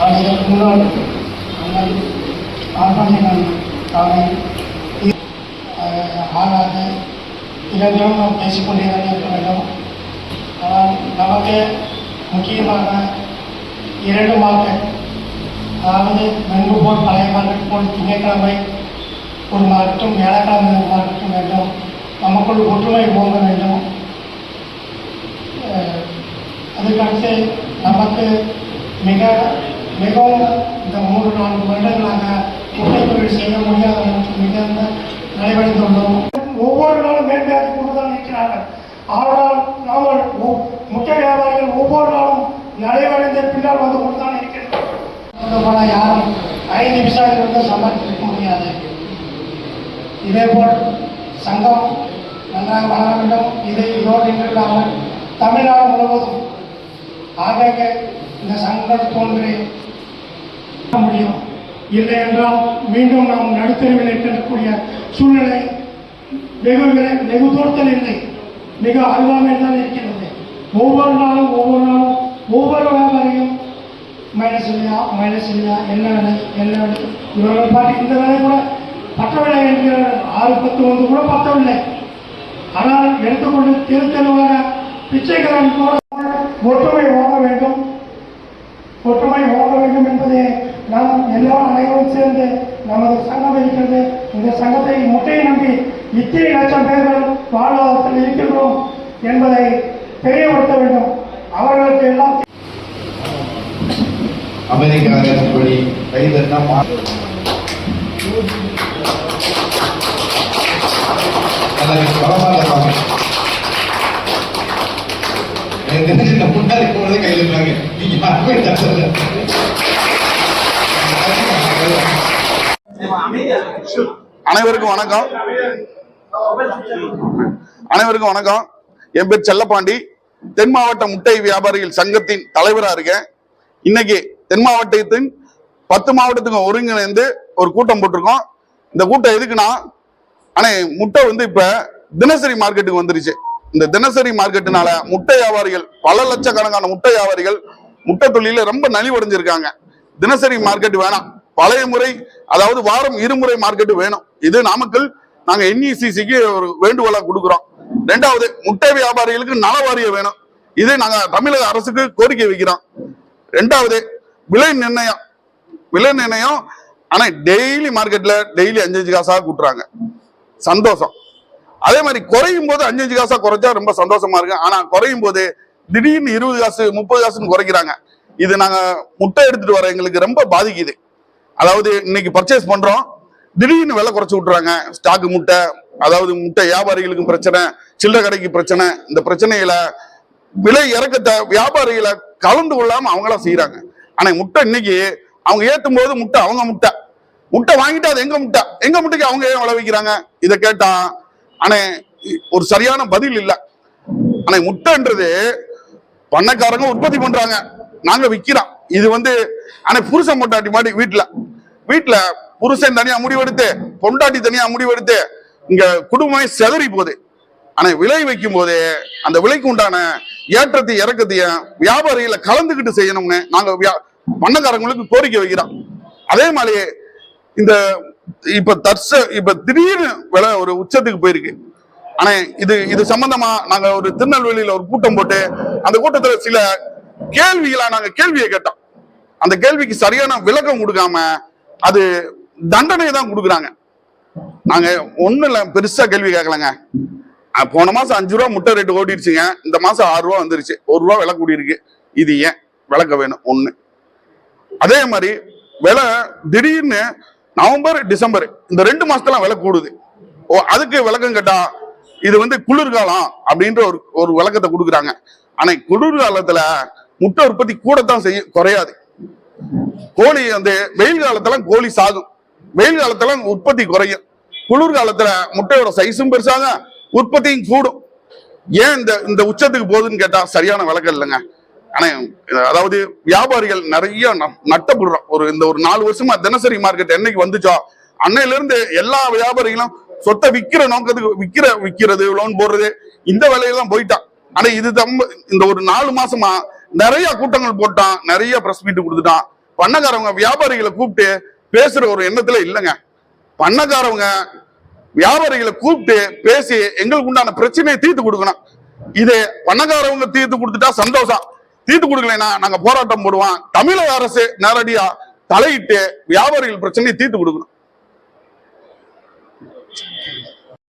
நான் இதற்கு முன்னால் அண்ணன் கார்பனிகன் காலை ஆகாது இரண்டையும் நாம் பேசிக்கொண்டே தான் இருக்க வேண்டும் ஆனால் நமக்கு முக்கியமாக இரண்டு மார்க்கெட் அதாவது முன்பு போல் பழைய மார்க்கெட் போல் திங்கட்கிழமை ஒரு மார்க்கெட்டும் வியாழக்கிழமை ஒரு மார்க்கெட்டும் வேண்டும் நமக்குள் ஒற்றுமை போக வேண்டும் அதுக்கடுத்து நமக்கு மிக மிகவும் இந்த மூன்று நான்கு வருடங்களாக குப்பை தொழில் செய்ய முடியாத நமக்கு மிகுந்த நடைபெறுந்துள்ளோம் ஒவ்வொரு நாளும் மேன்மையாக்கி கொண்டுதான் இருக்கிறார்கள் ஆனால் நாங்கள் ஒ- முட்டை வியாபாரிகள் ஒவ்வொரு நாளும் நடைபெறுந்த பின்னால் வந்து கொண்டுதான் இருக்கிறோம். யாரும் ஐந்து நிமிஷம் வந்து சம்பாதிக்க முடியாது. இதேபோல் சங்கம் நன்றாக வளர வேண்டும். இதை இதோடு நின்றுவிடாமல் தமிழ்நாடு முழுவதும் ஆக இந்த சங்கம் தோன்றி முடியும். இல்லை என்றால் மீண்டும் நாம் நடுத்தருவில் இருக்கக்கூடிய சூழ்நிலை வெகு வெகு தூரத்தில் இல்லை. மிக அருகாமையில் தான் இருக்கிறது. ஒவ்வொரு நாளும் ஒவ்வொரு நாளும் ஒவ்வொரு வியாபாரியும் மைனஸ் இல்லையா மைனஸ் இல்லையா என்ன விலை என்ன விலை? இவர்கள் பாட்டு இந்த விலை கூட பத்தவில்லை என்கிற ஆறு பத்து வந்து கூட பத்தவில்லை ஆனால் எடுத்துக்கொண்டு திருத்தெருவாக பிச்சைக்காரன் கூட ஒற்றுமை ஓக வேண்டும். ஒற்றுமை ஓக வேண்டும் என்பதே நாம் எல்லோரும் அனைவரும் சேர்ந்து நமது சங்கம் இருக்கிறது. இந்த சங்கத்தை முட்டையை நம்பி இத்தனை லட்சம் பேர்கள் வாழ்வாதாரத்தில் இருக்கின்றோம் என்பதை தெரியப்படுத்த வேண்டும். அவர்களுக்கு எல்லாம் அமெரிக்க அரசுப்படி கைதட்டா மா- எனக்கு தெரிஞ்சு இந்த முன்னாடி போனதே கையில் இருந்தாங்க. நீங்க யாருமே தட்டல அனைவருக்கும் வணக்கம். அனைவருக்கும் வணக்கம். என் பேர் செல்லப்பாண்டி. தென் மாவட்ட முட்டை வியாபாரிகள் சங்கத்தின் தலைவரா இருக்கேன். இன்னைக்கு தென் மாவட்டத்தின் பத்து மாவட்டத்துக்கும் ஒருங்கிணைந்து ஒரு கூட்டம் போட்டிருக்கோம். இந்த கூட்டம் எதுக்குன்னா அண்ணே முட்டை வந்து இப்ப தினசரி மார்க்கெட்டுக்கு வந்துருச்சு. இந்த தினசரி மார்க்கெட்டுனால முட்டை வியாபாரிகள் பல லட்சக்கணக்கான முட்டை வியாபாரிகள் முட்டை தொழில ரொம்ப நலிவடைஞ்சிருக்காங்க. தினசரி மார்க்கெட் வேணாம். பழைய முறை அதாவது வாரம் இருமுறை மார்க்கெட் வேணும். இது நாமக்கல் நாங்க என்இசிசிக்கு ஒரு வேண்டுகோளா கொடுக்குறோம். ரெண்டாவது முட்டை வியாபாரிகளுக்கு நல வாரியம் வேணும். இதை நாங்க தமிழக அரசுக்கு கோரிக்கை வைக்கிறோம். ரெண்டாவது விலை நிர்ணயம். விலை நிர்ணயம் ஆனா டெய்லி மார்க்கெட்ல டெய்லி அஞ்சு அஞ்சு காசா கூட்டுறாங்க. சந்தோஷம். அதே மாதிரி குறையும் போது அஞ்சஞ்சு காசா குறைச்சா ரொம்ப சந்தோஷமா இருக்கு. ஆனா குறையும் போது திடீர்னு இருபது காசு முப்பது காசுன்னு குறைக்கிறாங்க. இது நாங்க முட்டை எடுத்துட்டு வர எங்களுக்கு ரொம்ப பாதிக்குது. அதாவது இன்னைக்கு பர்ச்சேஸ் பண்றோம். திடீர்னு விலை குறைச்சு விட்டுறாங்க. ஸ்டாக்கு முட்டை அதாவது முட்டை வியாபாரிகளுக்கும் பிரச்சனை சில்லறை கடைக்கு பிரச்சனை. இந்த பிரச்சனையில விலை இறக்கத்தை வியாபாரிகளை கலந்து கொள்ளாம அவங்களாம் செய்யறாங்க ஆனா முட்டை இன்னைக்கு அவங்க ஏற்றும் போது முட்டை அவங்க முட்டை. முட்டை வாங்கிட்டு அது எங்க முட்டை? எங்க முட்டைக்கு அவங்க ஏன் விளைவிக்கிறாங்க இதை கேட்டா ஆனா ஒரு சரியான பதில் இல்லை. ஆனா முட்டைன்றது பண்ணைக்காரங்க உற்பத்தி பண்றாங்க. நாங்க விக்கிறோம். இது வந்து ஆனா புருஷன் முட்டாட்டி மாதிரி வீட்டுல வீட்டுல புருஷன் தனியா முடிவெடுத்து பொண்டாட்டி தனியா முடிவெடுத்து இங்க குடும்பமே செதறி போகுது. ஆனா விலை வைக்கும் போது அந்த விலைக்கு உண்டான ஏற்றத்தை இறக்கத்தையும் வியாபாரிகளை கலந்துக்கிட்டு செய்யணும்னு நாங்க வியா- கோரிக்கை வைக்கிறோம். அதே மாதிரி இந்த இப்ப தற்ச இப்ப திடீர்னு விலை ஒரு உச்சத்துக்கு போயிருக்கு. ஆனா இது இது சம்பந்தமா நாங்க ஒரு திருநெல்வேலியில ஒரு கூட்டம் போட்டு அந்த கூட்டத்துல சில கேள்விகளா நாங்க கேள்வியை கேட்டோம். அந்த கேள்விக்கு சரியான விளக்கம் கொடுக்காம அது தண்டனை தான் கொடுக்குறாங்க. நாங்க ஒண்ணு இல்ல பெருசா கேள்வி கேட்கலங்க. போன மாசம் அஞ்சு ரூபா முட்டை ரேட்டு ஓடிடுச்சுங்க. இந்த மாசம் ஆறு ரூபா வந்துருச்சு. ஒரு ரூபா விலை கூடி இருக்கு இது ஏன் விளக்க வேணும்? ஒண்ணு. அதே மாதிரி விலை திடீர்னு நவம்பர் டிசம்பர் இந்த ரெண்டு மாசத்துல விலை கூடுது. ஓ அதுக்கு விளக்கம் கேட்டா இது வந்து குளிர்காலம் அப்படின்ற ஒரு ஒரு விளக்கத்தை கொடுக்குறாங்க. ஆனா குளிர்காலத்துல முட்டை உற்பத்தி கூடத்தான் செய்ய குறையாது. கோழி வந்து வெயில் காலத்துல கோழி சாகும். வெயில் காலத்துல உற்பத்தி குறையும். குளிர் காலத்துல முட்டையோட சைஸும் பெருசாக உற்பத்தியும் கூடும். ஏன் இந்த இந்த உச்சத்துக்கு போகுதுன்னு கேட்டா சரியான விளக்கம் இல்லைங்க. ஆனா அதாவது வியாபாரிகள் நிறைய நட்டப்படுறோம். ஒரு இந்த ஒரு நாலு வருஷமா தினசரி மார்க்கெட் என்னைக்கு வந்துச்சோ அன்னையில இருந்து எல்லா வியாபாரிகளும் சொத்தை விக்கிற நோக்கத்துக்கு விக்கிற விக்கிறது லோன் போடுறது இந்த வேலையெல்லாம் போயிட்டான். ஆனா இது தம்ப இந்த ஒரு நாலு மாசமா நிறைய கூட்டங்கள் போட்டான் நிறைய பிரஸ் மீட் கொடுத்துட்டான். பண்ணக்காரவங்க வியாபாரிகளை கூப்பிட்டு பேசுற ஒரு எண்ணத்துல இல்லைங்க. பண்ணக்காரவங்க வியாபாரிகளை கூப்பிட்டு பேசி எங்களுக்கு உண்டான பிரச்சனையை தீர்த்து கொடுக்கணும். இது பண்ணக்காரவங்க தீர்த்து கொடுத்துட்டா சந்தோஷம். தீர்த்து கொடுக்கலைன்னா நாங்க போராட்டம் போடுவோம். தமிழக அரசு நேரடியா தலையிட்டு வியாபாரிகள் பிரச்சனையை தீர்த்து கொடுக்கணும்.